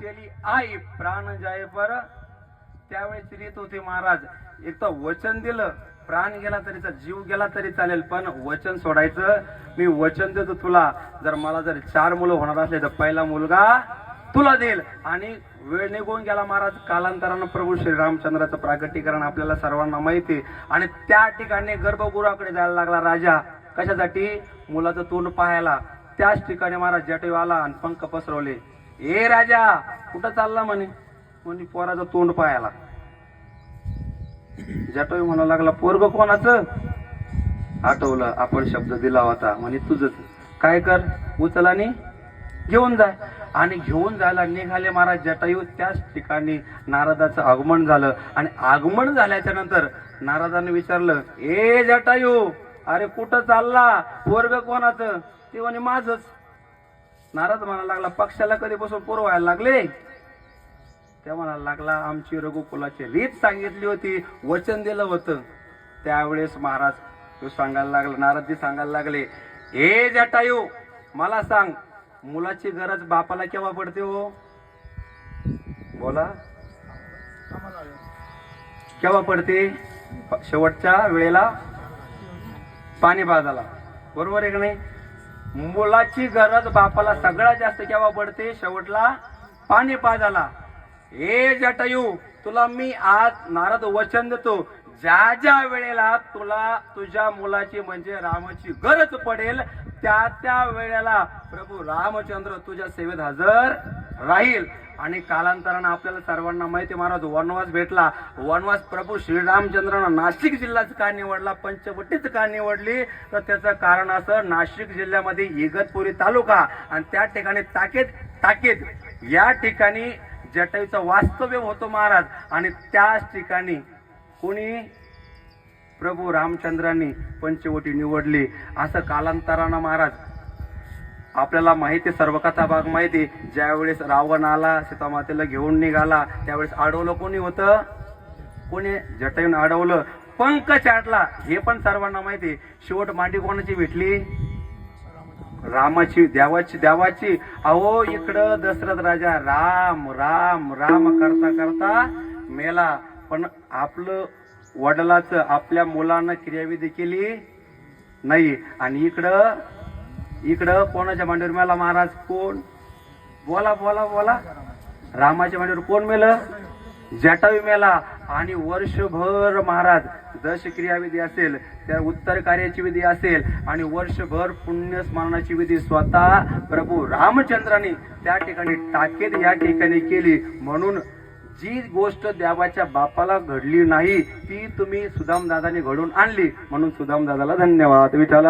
केली. आई प्राण जाय पर त्यावेळेस रीत होते महाराज. एक तर वचन दिलं. प्राण गेला तरी चा- जीव गेला तरी चालेल पण वचन सोडायचं. मी वचन देतो तुला. जर मला जर चार मुलं होणार असले तर पहिला मुलगा तुला देईल. आणि वेळ निघून गेला महाराज कालांतरानं प्रभू श्रीरामचंद्राचं प्रागटीकरण आपल्याला सर्वांना माहिती आहे. आणि त्या ठिकाणी गर्भगृहाकडे जायला लागला राजा. कशासाठी? मुलाचं तोंड पाहायला. त्याच ठिकाणी महाराज जटेव आला आणि पंख पसरवले. ए राजा कुठं चालला म्हणे? म्हणे पोराचं तोंड पाहायला. जटोई म्हणा लागला पोरग कोणाचं? आठवलं आपण शब्द दिला होता. म्हणे तुझच. काय कर? उचल आणि घेऊन जाय आणि घेऊन जायला निघाले महाराज जटायू. त्याच ठिकाणी नारदाचं आगमन झालं. आणि आगमन झाल्याच्यानंतर नारदाने विचारलं ए जटायू अरे कुठं चालला? पोरग कोणाचं? ते म्हणे माझच. नारद म्हणायला लागला पक्षाला कधीपासून पोर व्हायला लागले? त्या म्हणायला लागला आमची रघुकुलाची रीत सांगितली होती वचन दिलं होतं. त्यावेळेस महाराज तो सांगायला लागला नारदजी सांगायला लागले ए जटायू मला सांग मुलाची गरज बापाला केव्हा पडते हो? बोला. केव्हा पडते? शेवटच्या वेळेला पाणी बाजाला. बरोबर आहे का नाही? मुलाची गरज बापाला सगळ्यात जास्त केव्हा पडते? शेवटला पाणी पाजाला हे जटायू तुला मी आज नारद वचन देतो. ज्या ज्या वेळेला तुला तुझ्या मुलाची म्हणजे रामाची गरज पडेल त्या त्या वेळेला प्रभू रामचंद्र तुझ्या सेवेत हजर राहील. आणि कालांतरानं आपल्याला सर्वांना माहिती महाराज वनवास भेटला. वनवास प्रभू श्रीरामचंद्रानं नाशिक जिल्ह्याच का निवडला? पंचवटीच का निवडली? तर त्याचं कारण असं नाशिक जिल्ह्यामध्ये इगतपुरी तालुका. आणि त्या ठिकाणी ताकेद ताकेद. या ठिकाणी जटाईचं वास्तव्य होतो महाराज. आणि त्याच ठिकाणी कोणी? प्रभू रामचंद्रांनी पंचवटी निवडली. असं कालांतरानं महाराज आपल्याला माहिती आहे, सर्व कथा भाग माहिती ज्यावेळेस रावण आला सीतामातेला घेऊन निघाला त्यावेळेस अडवलं कोणी होतं? कोणी? जटयून अडवलं. पंख चाटला हे पण सर्वांना माहिती आहे. शेवट मांडी कोणाची भेटली? रामाची देवाची देवाची. अहो इकडं दशरथ राजा राम राम राम करता करता मेला. पण आपलं वडिलाचं आपल्या मुलानं क्रियाविधी केली नाही. आणि इकडं इकडं कोणाच्या मांडीवर मेला महाराज? कोण? बोला बोला बोला. रामाच्या मांडीवर कोण मेलं? जटावी मेला. आणि वर्षभर महाराज दशक्रिया विधी असेल त्या उत्तर कार्याची विधी असेल आणि वर्षभर पुण्य स्मरणाची विधी स्वतः प्रभू रामचंद्राने त्या ठिकाणी टाकेत या ठिकाणी केली. म्हणून जी गोष्ट देवाच्या बापाला घडली नाही ती तुम्ही सुदाम दादाने घडून आणली. म्हणून सुदाम दादाला धन्यवाद. विठाला